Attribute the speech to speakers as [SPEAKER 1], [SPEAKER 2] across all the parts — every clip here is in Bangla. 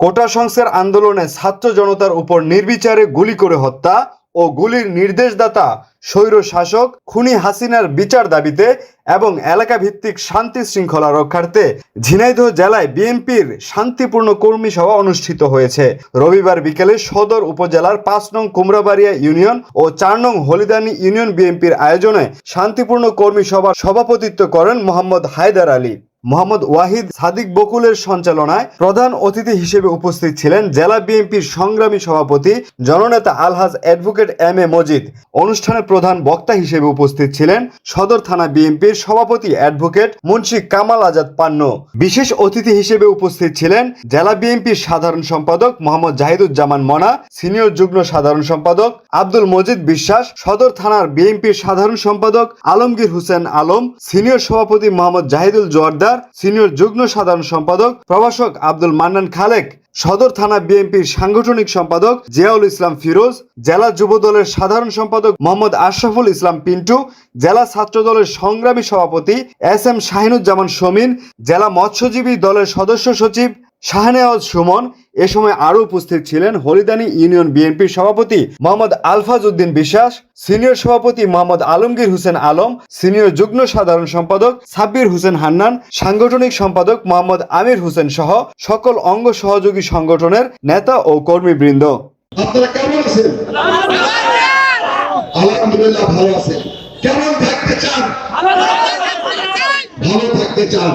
[SPEAKER 1] কোটা সংস্কার আন্দোলনে ছাত্র জনতার উপর নির্বিচারে গুলি করে হত্যা ও গুলির নির্দেশদাতা স্বৈর শাসক খুনি হাসিনার বিচার দাবিতে এবং এলাকা ভিত্তিক শান্তি শৃঙ্খলা রক্ষার্থে ঝিনাইদহ জেলায় বিএনপির শান্তিপূর্ণ কর্মী সভা অনুষ্ঠিত হয়েছে। রবিবার বিকেলে সদর উপজেলার পাঁচ নং কুমড়াবাড়িয়া ইউনিয়ন ও চার নং হলিদানি ইউনিয়ন বিএনপির আয়োজনে শান্তিপূর্ণ কর্মী সভার সভাপতিত্ব করেন মোহাম্মদ হায়দার আলী। মোহাম্মদ ওয়াহিদ সাদিক বকুলের সঞ্চালনায় প্রধান অতিথি হিসেবে উপস্থিত ছিলেন জেলা বিএনপির সংগ্রামী সভাপতি জননেতা আলহাজ অ্যাডভোকেট এম এ মজিদ। অনুষ্ঠানে প্রধান বক্তা হিসেবে উপস্থিত ছিলেন সদর থানা বিএনপির সভাপতি অ্যাডভোকেট মুন্সি কামাল আজাদ পান্ন। বিশেষ অতিথি হিসেবে উপস্থিত ছিলেন জেলা বিএনপির সাধারণ সম্পাদক মোহাম্মদ জাহিদুজ্জামান মনা, সিনিয়র যুগ্ম সাধারণ সম্পাদক আব্দুল মজিদ বিশ্বাস, সদর থানার বিএনপির সাধারণ সম্পাদক আলমগীর হোসেন আলম, সিনিয়র সভাপতি মোহাম্মদ জাহিদুল জোয়ারদার সিনিয়র যুগ্ম সাধারণ সম্পাদক প্রভাষক আব্দুল মান্নান খালেক, সদর থানা বিএনপির সাংগঠনিক সম্পাদক জিয়াউল ইসলাম ফিরোজ, জেলা যুব দলের সাধারণ সম্পাদক মোহাম্মদ আশরাফুল ইসলাম পিন্টু, জেলা ছাত্র দলের সংগ্রামী সভাপতি এস এম শাহিনুজ্জামান শমিন জেলা মৎস্যজীবী দলের সদস্য সচিব শাহনেওয়াজ সুমন। এ সময় আরও উপস্থিত ছিলেন হলিদানি ইউনিয়ন বিএনপির সভাপতি মোহাম্মদ আলফাজ উদ্দিন বিশ্বাস, সিনিয়র সভাপতি মোহাম্মদ আলমগীর হোসেন আলম, সিনিয়র যুগ্ম সাধারণ সম্পাদক সাব্বির হোসেন হান্নান, সাংগঠনিক সম্পাদক মোহাম্মদ আমির হোসেন সহ সকল অঙ্গ সহযোগী সংগঠনের নেতা ও কর্মীবৃন্দ।
[SPEAKER 2] আলহামদুলিল্লাহ ভালো কেমন থাকতে চান? ভালো থাকতে চান।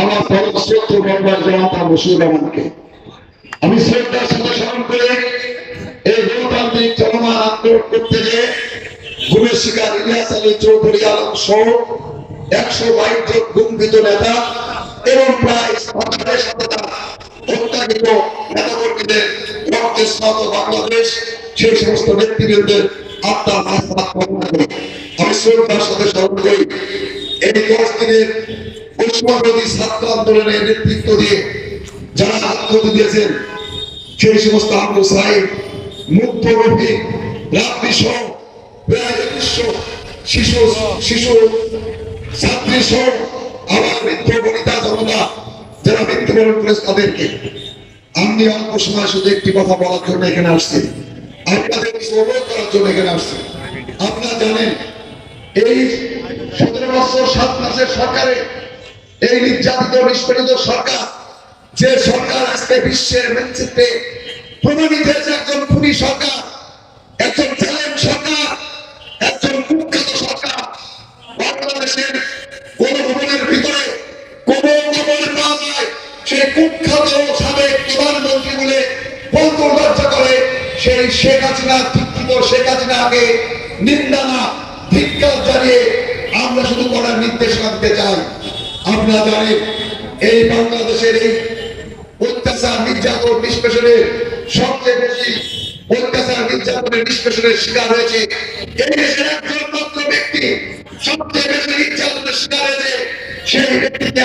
[SPEAKER 2] আমার পরম শ্রদ্ধ মেম্বার জনতা মসুর রহমানকে। আমি শ্রদ্ধার সাথে স্মরণ করে এই গণতান্ত্রিক চলমান আন্দোলন করতে গিয়ে গুমের ইলিয়াস আলী চৌধুরী আলম সহ একশো বাইশ জন গুমকৃত নেতা এবং প্রায় নেতাকর্মীদের রক্তে স্নাত বাংলাদেশ, সেই সমস্ত ব্যক্তিবৃন্দের করি। আমি শ্রদ্ধার সাথে স্মরণ করি, এই দশ দিনের যারা মৃত্যুবরণ করেছে তাদেরকে। আমি অল্প সময় শুধু একটি কথা বলার জন্য এখানে আসছি। আপনাদের করার জন্য এখানে আসছি। আপনারা জানেন, এই সতেরো বছর সাত মাসের সরকারে এই নির্যাতিত নিষ্পেষিত সরকার, যে সরকার আজকে বিশ্বের নেতৃত্বে প্রমাণিত হয়েছে একজন খুনি সরকার, একজন চ্যালেঞ্জ সরকার, একজন কুখ্যাত সরকার। বাংলাদেশের কোন ভবনের ভিতরে কোন যায়, সেই কুখ্যাত সাবেক প্রধানমন্ত্রী বলে লজ্জা করে সেই শেখ হাসিনা শিক্ষিত শেখ হাসিনাকে নিন্দা না, ধিক্কার জানিয়ে আমরা শুধু করার নির্দেশনা দিতে চাই। আপনারা জানেন এই বাংলাদেশের এই অত্যাচার নির্যাতন নিষ্পেষণের সবচেয়ে বেশি অত্যাচার নির্যাতনের নিষ্পেষণের শিকার হয়েছে। এই দেশের একজন মাত্র ব্যক্তি সবচেয়ে বেশি নির্যাতনের শিকার হয়েছে সেই ব্যক্তিকে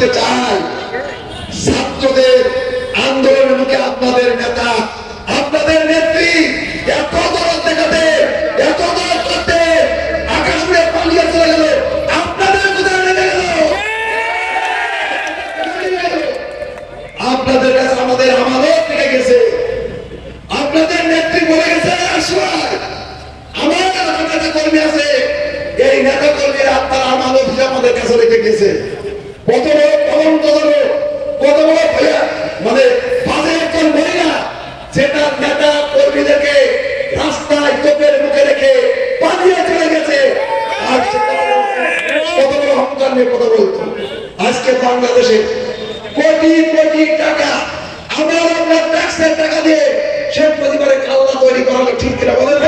[SPEAKER 2] করতে চাই ছাত্রদের আন্দোলন মুখে আপনাদের নেতা, আপনাদের নেত্রী, এত দরদ দেখাতে, এত দরদ করতে আকাশ উড়ে পালিয়ে চলে গেল। আপনাদের আপনাদের কাছে আমাদের আমাদের থেকে গেছে। আপনাদের নেত্রী বলে গেছে আমার কর্মী আছে। এই নেতা কর্মীরা আপনার আমাদের আমাদের কাছে রেখে গেছে। কত বড় কলঙ্ক ধরো কত বড় মানে বাজে একজন মহিলা যেটা নেতা কর্মীদেরকে রাস্তায় চোখের মুখে রেখে পালিয়ে চলে গেছে। আর কত বড় অহংকার নিয়ে কথা বলতো আজকে বাংলাদেশে কোটি কোটি টাকা, আমার আপনার ট্যাক্সের টাকা দিয়ে সে পরিবারে কাল্লা তৈরি করা ঠিক কিনা বলেন?